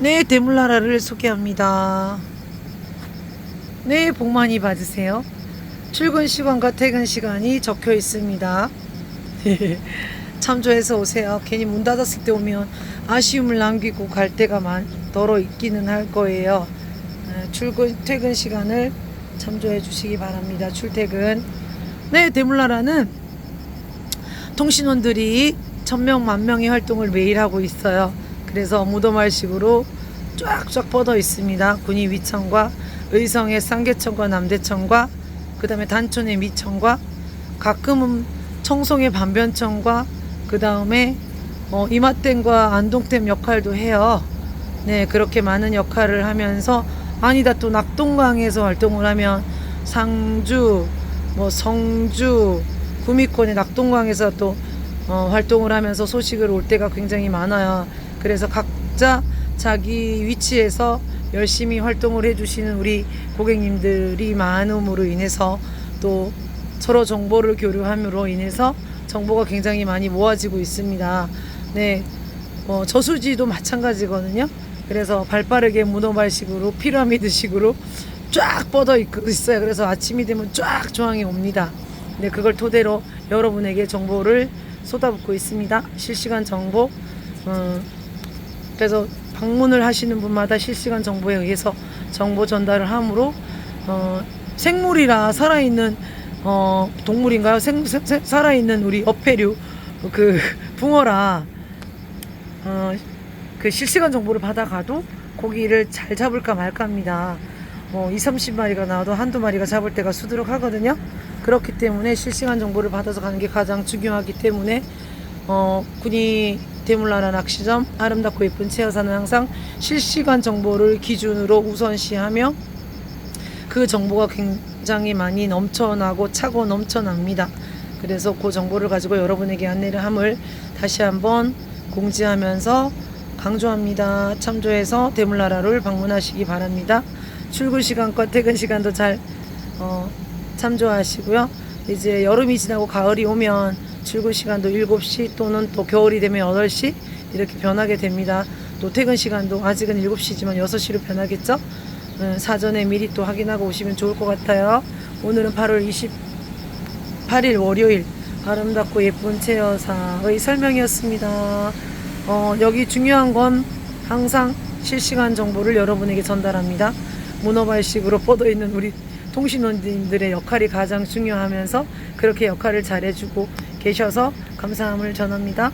네, 대물나라를 소개합니다. 네, 복 많이 받으세요. 출근 시간과 퇴근 시간이 적혀 있습니다. 참조해서 오세요. 괜히 문 닫았을 때 오면 아쉬움을 남기고 갈 때가 많더러 있기는 할 거예요. 어, 출근, 퇴근 시간을 참조해 주시기 바랍니다. 출퇴근. 네, 대물나라는 통신원들이 천명 만명의 활동을 매일 하고 있어요. 그래서 무덤할식으로 쫙쫙 뻗어 있습니다. 군이 위천과 의성의 쌍계천과 남대천과 그 다음에 단촌의 미천과 가끔은 청송의 반변천과 그 다음에 어, 이마댐과 안동댐 역할도 해요. 네 그렇게 많은 역할을 하면서 아니다 또 낙동강에서 활동을 하면 상주 뭐 성주 구미권의 낙동강에서 또 어, 활동을 하면서 소식을 올 때가 굉장히 많아요. 그래서 각자 자기 위치에서 열심히 활동을 해주시는 우리 고객님들이 많음으로 인해서 또 서로 정보를 교류함으로 인해서 정보가 굉장히 많이 모아지고 있습니다. 네, 어, 저수지도 마찬가지거든요. 그래서 발빠르게 문어발식으로 피라미드식으로 쫙 뻗어 있- 있어요. 그래서 아침이 되면 쫙 조항이 옵니다. 네, 그걸 토대로 여러분에게 정보를 쏟아붓고 있습니다. 실시간 정보. 어, 그래서 방문을 하시는 분마다 실시간 정보에 의해서 정보 전달을 함으로 어, 생물이라 살아있는 어, 동물인가요? 생, 생- 생- 살아있는 우리 어패류 그 붕어라 어, 그 실시간 정보를 받아가도 고기를 잘 잡을까 말까 합니다. 뭐 2, 30마리가 나와도 한두 마리가 잡을 때가 수두룩 하거든요. 그렇기 때문에 실시간 정보를 받아서 가는 게 가장 중요하기 때문에 어, 군이 대물나라 낚시점 아름답고 예쁜 체어사는 항상 실시간 정보를 기준으로 우선시하며 그 정보가 굉장히 많이 넘쳐나고 차고 넘쳐납니다. 그래서 그 정보를 가지고 여러분에게 안내를 함을 다시 한번 공지하면서 강조합니다. 참조해서 대물나라를 방문하시기 바랍니다. 출근 시간과 퇴근 시간도 잘 어, 참조하시고요. 이제 여름이 지나고 가을이 오면 출근 시간도 7시 또는 또 겨울이 되면 8시 이렇게 변하게 됩니다. 또 퇴근 시간도 아직은 7시지만 6시로 변하겠죠? 음, 사전에 미리 또 확인하고 오시면 좋을 것 같아요. 오늘은 8월 28일 월요일 아름답고 예쁜 체여사의 설명이었습니다. 어, 여기 중요한 건 항상 실시간 정보를 여러분에게 전달합니다. 문어발식으로 뻗어 있는 우리 통신원들의 역할이 가장 중요하면서 그렇게 역할을 잘해주고 계셔서 감사함을 전합니다.